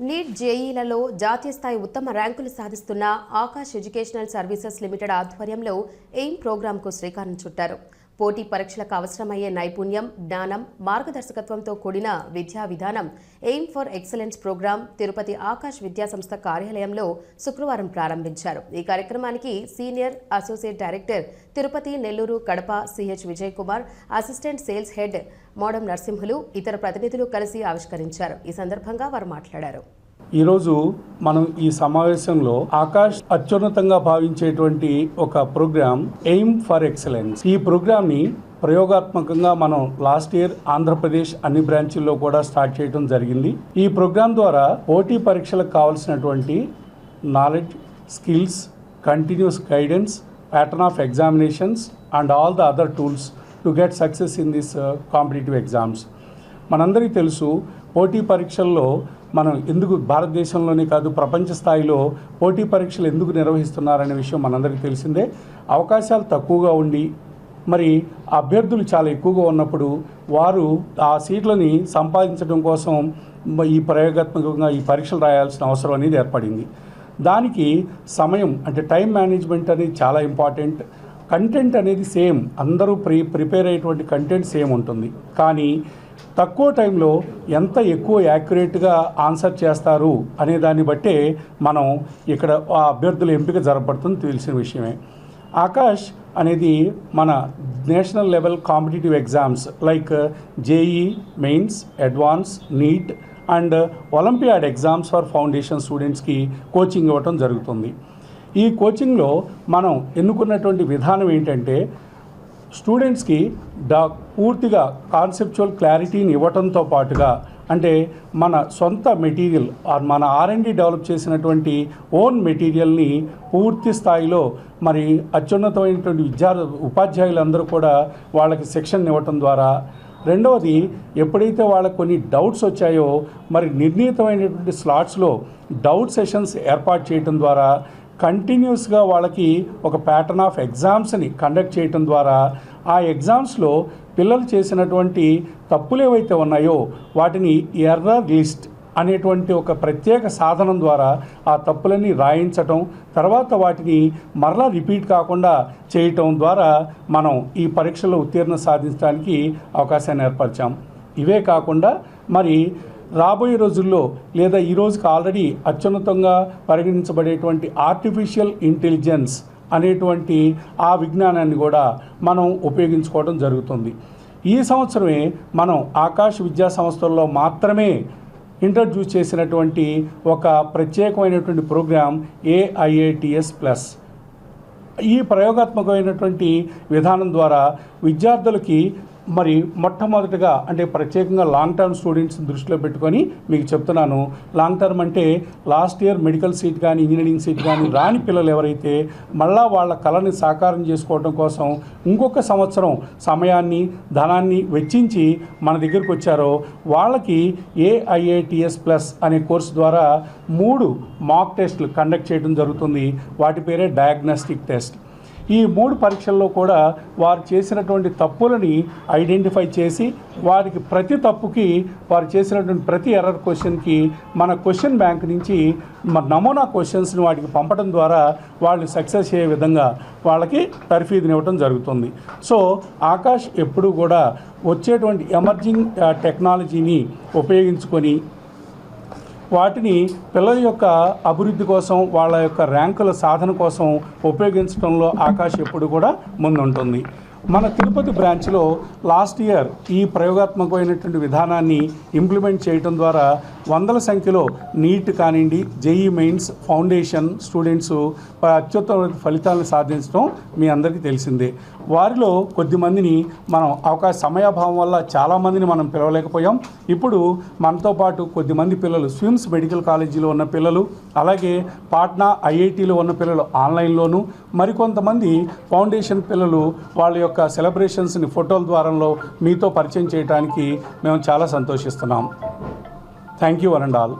Neat జేఈలలో జాతీయ స్థాయి ఉత్తమ ర్యాంకులు సాధిస్తున్న ఆకాష్ ఎడ్యుకేషనల్ సర్వీసెస్ లిమిటెడ్ ఆధ్వర్యంలో ఎయిమ్ ప్రోగ్రాంకు శ్రీకారం చుట్టారు. పోటీ పరీక్షలకు అవసరమయ్యే నైపుణ్యం జ్ఞానం మార్గదర్శకత్వంతో కూడిన విద్యా విధానం aim for excellence program Tirupati Aakash విద్యా సంస్థ కార్యాలయంలో శుక్రవారం ప్రారంభించారు. ఈ కార్యక్రమానికి senior associate director Tirupati Nellore Kadapa CH Vijay Kumar assistant sales head Modam Narasimhulu ఇతర ప్రతినిధులు కలిసి ఆవిష్కరించారు. ఈ సందర్భంగా వారు మాట్లాడారు. ఈరోజు మనం ఈ సమావేశంలో ఆకాష్ అత్యున్నతంగా భావించేటువంటి ఒక ప్రోగ్రామ్ ఎయిమ్ ఫర్ ఎక్సలెన్స్. ఈ ప్రోగ్రామ్ని ప్రయోగాత్మకంగా మనం లాస్ట్ ఇయర్ ఆంధ్రప్రదేశ్ అన్ని బ్రాంచీల్లో కూడా స్టార్ట్ చేయడం జరిగింది. ఈ ప్రోగ్రాం ద్వారా పోటీ పరీక్షలకు కావాల్సినటువంటి knowledge skills continuous guidance pattern of examinations and all the other tools to get success in this competitive exams. మనందరికీ తెలుసు పోటీ పరీక్షల్లో మనం ఎందుకు భారతదేశంలోనే కాదు ప్రపంచ స్థాయిలో పోటీ పరీక్షలు ఎందుకు నిర్వహిస్తున్నారనే విషయం మనందరికీ తెలిసిందే. అవకాశాలు తక్కువగా ఉండి మరి అభ్యర్థులు చాలా ఎక్కువగా ఉన్నప్పుడు వారు ఆ సీట్లని సంపాదించడం కోసం ఈ ప్రయోగాత్మకంగా ఈ పరీక్షలు రాయాల్సిన అవసరం అనేది ఏర్పడింది. దానికి సమయం అంటే టైం మేనేజ్మెంట్ అనేది చాలా ఇంపార్టెంట్. కంటెంట్ అనేది సేమ్ అందరూ ప్రి ప్రిపేర్ అయ్యేటువంటి కంటెంట్ సేమ్ ఉంటుంది. కానీ తక్కువ టైంలో ఎంత ఎక్కువ యాక్యురేట్గా ఆన్సర్ చేస్తారు అనే దాన్ని బట్టే మనం ఇక్కడ ఆ అభ్యర్థుల ఎంపిక జరపడుతుంది తెలిసిన విషయమే. ఆకాష్ అనేది మన national level competitive exams like JEE mains advance NEET and olympiad exams for foundation స్టూడెంట్స్కి కోచింగ్ ఇవ్వటం జరుగుతుంది. ఈ కోచింగ్లో మనం ఎన్నుకున్నటువంటి విధానం ఏంటంటే స్టూడెంట్స్కి డా పూర్తిగా కాన్సెప్చువల్ క్లారిటీని ఇవ్వటంతో పాటుగా అంటే మన సొంత మెటీరియల్ ఆర్ మన ఆర్ఎండి డెవలప్ చేసినటువంటి ఓన్ మెటీరియల్ని పూర్తి స్థాయిలో మరి అత్యున్నతమైనటువంటి విద్యార్థు ఉపాధ్యాయులందరూ కూడా వాళ్ళకి శిక్షణ ఇవ్వటం ద్వారా. రెండవది ఎప్పుడైతే వాళ్ళకు కొన్ని డౌట్స్ వచ్చాయో మరి నిర్ణీతమైనటువంటి స్లాట్స్లో డౌట్ సెషన్స్ ఏర్పాటు చేయటం ద్వారా కంటిన్యూస్గా వాళ్ళకి ఒక ప్యాటర్న్ ఆఫ్ ఎగ్జామ్స్ని కండక్ట్ చేయటం ద్వారా ఆ ఎగ్జామ్స్లో పిల్లలు చేసినటువంటి తప్పులు ఏవైతే ఉన్నాయో వాటిని ఎర్రర్ లిస్ట్ అనేటువంటి ఒక ప్రత్యేక సాధనం ద్వారా ఆ తప్పులన్నీ రాయించటం తర్వాత వాటిని మరలా రిపీట్ కాకుండా చేయటం ద్వారా మనం ఈ పరీక్షలో ఉత్తీర్ణ సాధించడానికి అవకాశాన్ని ఏర్పరిచాం. ఇవే కాకుండా మరి రాబోయే రోజుల్లో లేదా ఈ రోజుకి ఆల్రెడీ అత్యున్నతంగా పరిగణించబడేటువంటి ఆర్టిఫిషియల్ ఇంటెలిజెన్స్ అనేటువంటి ఆ విజ్ఞానాన్ని కూడా మనం ఉపయోగించుకోవడం జరుగుతుంది. ఈ సంవత్సరమే మనం ఆకాశ విద్యా సంస్థల్లో మాత్రమే ఇంట్రడ్యూస్ చేసినటువంటి ఒక ప్రత్యేకమైనటువంటి ప్రోగ్రాం ఏఐఏటిఎస్ ప్లస్ ఈ ప్రయోగాత్మకమైనటువంటి విధానం ద్వారా విద్యార్థులకి మరి మొట్టమొదటిగా అంటే ప్రత్యేకంగా లాంగ్ టర్మ్ స్టూడెంట్స్ దృష్టిలో పెట్టుకొని మీకు చెప్తున్నాను. లాంగ్ టర్మ్ అంటే లాస్ట్ ఇయర్ మెడికల్ సీట్ కానీ ఇంజనీరింగ్ సీట్ కానీ రాని పిల్లలు ఎవరైతే మళ్ళా వాళ్ళ కళని సాకారం చేసుకోవడం కోసం ఇంకొక సంవత్సరం సమయాన్ని ధనాన్ని వెచ్చించి మన దగ్గరకు వచ్చారో వాళ్ళకి ఏఐఏటిఎస్ ప్లస్ అనే కోర్సు ద్వారా మూడు మాక్ టెస్ట్లు కండక్ట్ చేయడం జరుగుతుంది. వాటి పేరే డయాగ్నోస్టిక్ టెస్ట్ ఈ మూడు పరీక్షల్లో కూడా వారు చేసినటువంటి తప్పులని ఐడెంటిఫై చేసి వారికి ప్రతి తప్పుకి వారు చేసినటువంటి ప్రతి ఎర్రర్ క్వశ్చన్కి మన క్వశ్చన్ బ్యాంక్ నుంచి నమూనా క్వశ్చన్స్ని వాటికి పంపడం ద్వారా వాళ్ళు సక్సెస్ అయ్యే విధంగా వాళ్ళకి తర్ఫీదునివ్వటం జరుగుతుంది. సో ఆకాష్ ఎప్పుడూ కూడా వచ్చేటువంటి ఎమర్జింగ్ టెక్నాలజీని ఉపయోగించుకొని వాటిని పిల్లల యొక్క అభివృద్ధి కోసం వాళ్ళ యొక్క ర్యాంకుల సాధన కోసం ఉపయోగించడంలో ఆకాశ్ ఎప్పుడు కూడా ముందుంటుంది. మన తిరుపతి బ్రాంచ్లో లాస్ట్ ఇయర్ ఈ ప్రయోగాత్మకమైనటువంటి విధానాన్ని ఇంప్లిమెంట్ చేయడం ద్వారా వందల సంఖ్యలో నీట్ కానివ్వండి జేఈ మెయిన్స్ ఫౌండేషన్ స్టూడెంట్స్ అత్యుత్తమ ఫలితాలను సాధించడం మీ అందరికీ తెలిసిందే. వారిలో కొద్దిమందిని మనం అవకాశ సమయాభావం వల్ల చాలామందిని మనం పిలవలేకపోయాం. ఇప్పుడు మనతో పాటు కొద్దిమంది పిల్లలు స్విమ్స్ మెడికల్ కాలేజీలో ఉన్న పిల్లలు అలాగే పాట్నా ఐఐటిలో ఉన్న పిల్లలు ఆన్లైన్లోను మరికొంతమంది ఫౌండేషన్ పిల్లలు వాళ్ళ యొక్క యొక్క సెలబ్రేషన్స్ని ఫోటోల ద్వారంలో మీతో పరిచయం చేయడానికి మేము చాలా సంతోషిస్తున్నాం. Thank you one and all